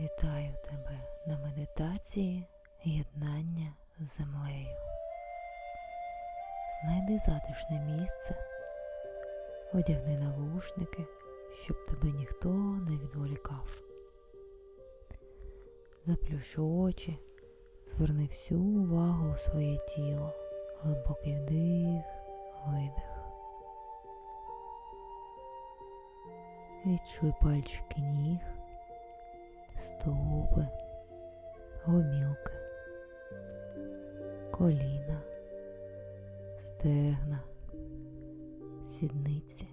Вітаю тебе на медитації єднання з землею. Знайди затишне місце, одягни навушники, щоб тебе ніхто не відволікав. Заплющ очі, зверни всю увагу у своє тіло, глибокий вдих, видих. Відчуй пальчики ніг стопи, гомілки, коліна, стегна, сідниці,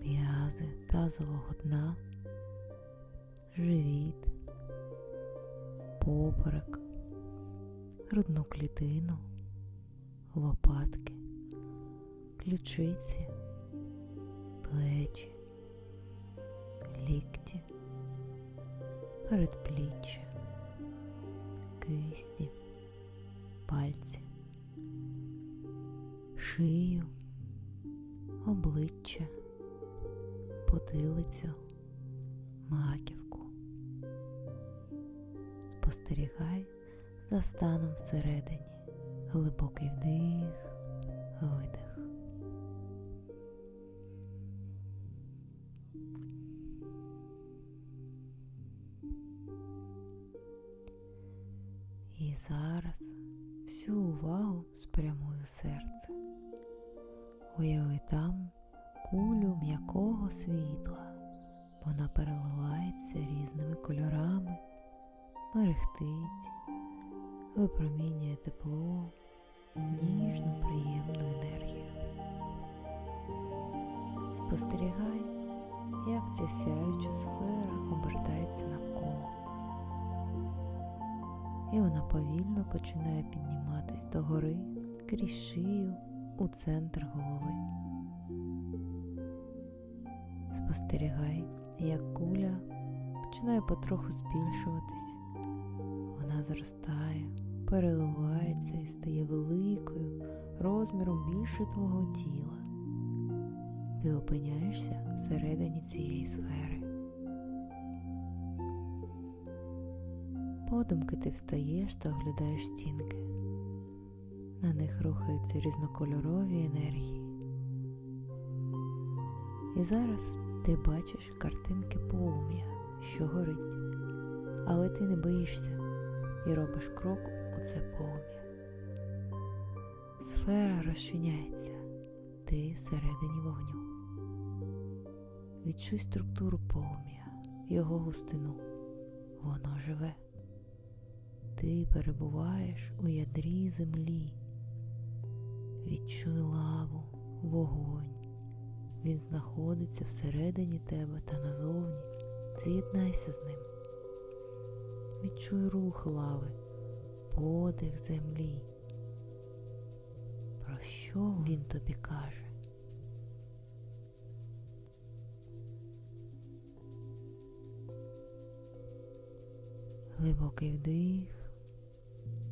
м'язи тазового дна, живіт, поперек, грудну клітину, лопатки, ключиці, плечі, лікті передпліччя, кисті, пальці, шию, обличчя, потилицю, маківку. Спостерігай за станом всередині, глибокий вдих, видих. Увагу спрямуй серце. Уяви там кулю м'якого світла. Вона переливається різними кольорами, мерехтить, випромінює тепло, ніжну приємну енергію. Спостерігай, як ця сяюча сфера обертається навколо і вона повільно починає підніматись догори крізь шию у центр голови. Спостерігай, як куля починає потроху збільшуватись. Вона зростає, переливається і стає великою розміром більше твого тіла. Ти опиняєшся всередині цієї сфери. Подумки ти встаєш та оглядаєш стінки. На них рухаються різнокольорові енергії. І зараз ти бачиш картинки полум'я, що горить, але ти не боїшся і робиш крок у це полум'я. Сфера розчиняється, ти всередині вогню. Відчуй структуру полум'я, його густину. Воно живе. Ти перебуваєш у ядрі землі. Відчуй лаву, вогонь. Він знаходиться всередині тебе та назовні. З'єднайся з ним. Відчуй рух лави, подих землі. Про що він тобі каже? Глибокий вдих.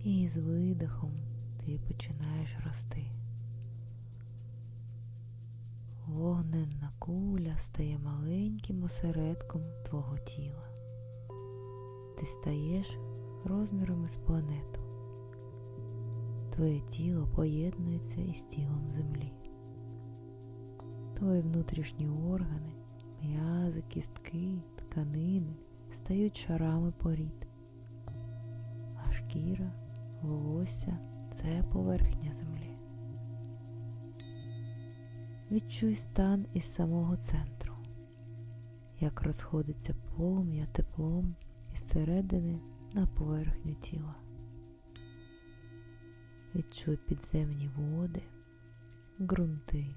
І з видихом ти починаєш рости. Вогненна куля стає маленьким осередком твого тіла. Ти стаєш розміром із планету. Твоє тіло поєднується із тілом землі. Твої внутрішні органи, м'язи, кістки, тканини стають шарами порід. А шкіра волосся це поверхня землі. Відчуй стан із самого центру, як розходиться полум'я теплом із середини на поверхню тіла. Відчуй підземні води, ґрунти.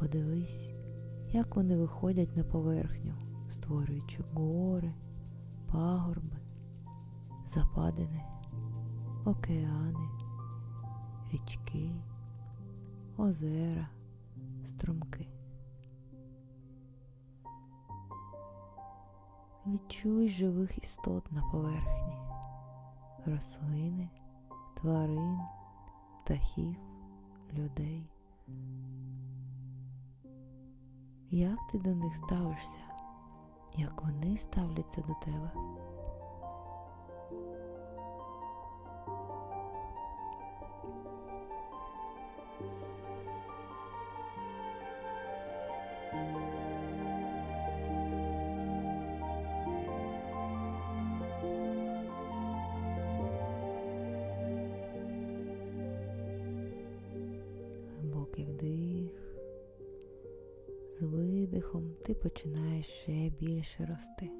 Подивись, як вони виходять на поверхню, створюючи гори, пагорби, западини, океани, річки, озера, струмки. Відчуй живих істот на поверхні, рослини, тварин, птахів, людей. Як ти до них ставишся? як вони ставляться до тебе. Видихом ти починаєш ще більше рости.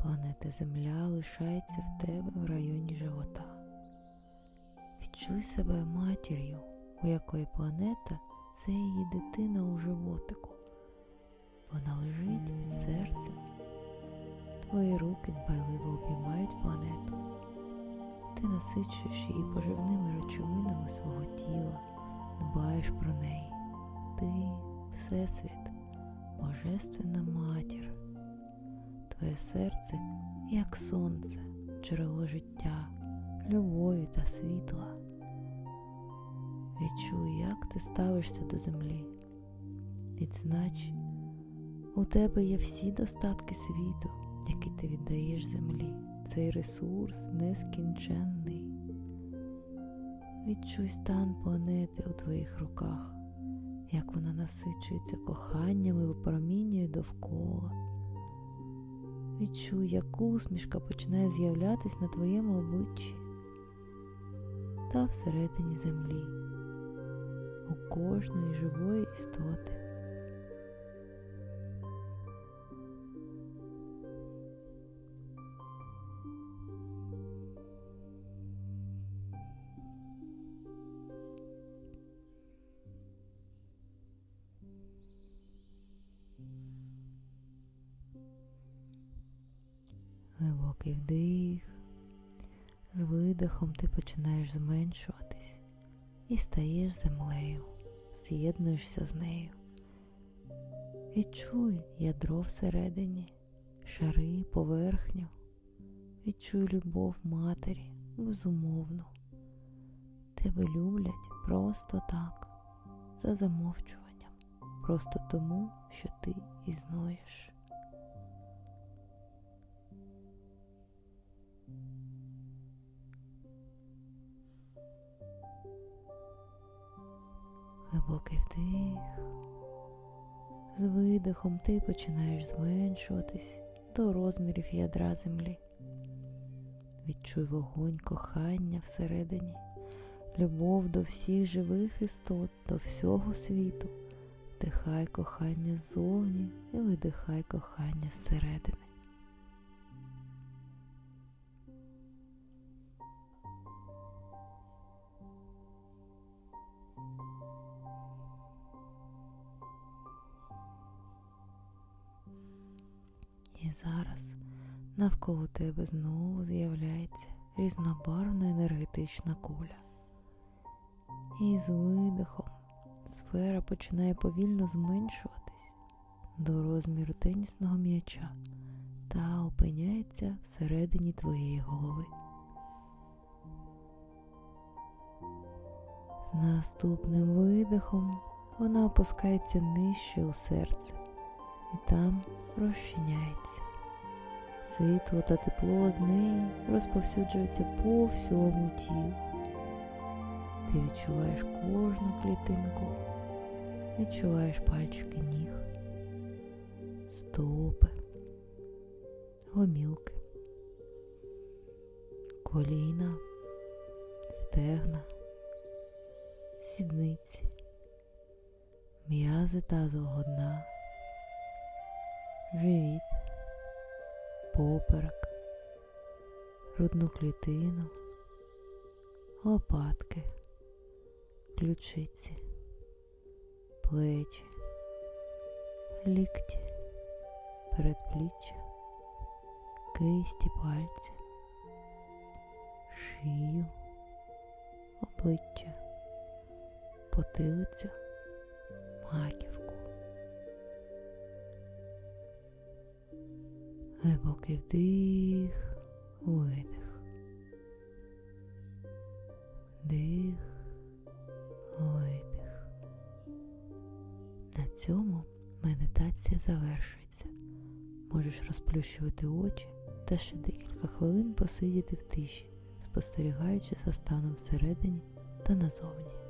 Планета Земля лишається в тебе в районі живота. Відчуй себе матір'ю, у якої планета це її дитина у животику. Вона лежить під серцем. Твої руки дбайливо обіймають планету. Ти насичуєш її поживними речовинами свого тіла, дбаєш про неї. Ти Всесвіт, Божественна матір. Твоє серце як сонце, джерело життя, любові та світла. Відчуй, як ти ставишся до землі. Відзнач, у тебе є всі достатки світу, які ти віддаєш землі. Цей ресурс нескінченний. Відчуй стан планети у твоїх руках, як вона насичується коханням і випромінює довкола. Відчуй, як усмішка починає з'являтись на твоєму обличчі та всередині землі, у кожної живої істоти. Глибокий вдих. З видихом ти починаєш зменшуватись і стаєш землею, з'єднуєшся з нею. Відчуй ядро всередині, шари, поверхню. Відчуй любов матері, безумовну. Тебе люблять просто так, за замовчуванням, просто тому, що ти існуєш. Глибокий вдих. З видихом ти починаєш зменшуватись до розмірів ядра землі. Відчуй вогонь кохання всередині, любов до всіх живих істот, до всього світу. Вдихай кохання ззовні і видихай кохання зсередини. Зараз навколо тебе знову з'являється різнобарвна енергетична куля. І з видихом сфера починає повільно зменшуватись до розміру тенісного м'яча та опиняється всередині твоєї голови. З наступним видихом вона опускається нижче у серце і там розчиняється. Світло та тепло з неї розповсюджується по всьому тілу. Ти відчуваєш кожну клітинку, відчуваєш пальчики ніг, стопи, гомілки, коліна, стегна, сідниці, м'язи тазового дна живіт, поперек, грудну клітину, лопатки, ключиці, плечі, лікті, передпліччя, кисті пальці, шию, обличчя, потилицю, маківку. Глибокий вдих, видих. Вдих, видих. На цьому медитація завершується. Можеш розплющувати очі та ще декілька хвилин посидіти в тиші, спостерігаючи за станом всередині та назовні.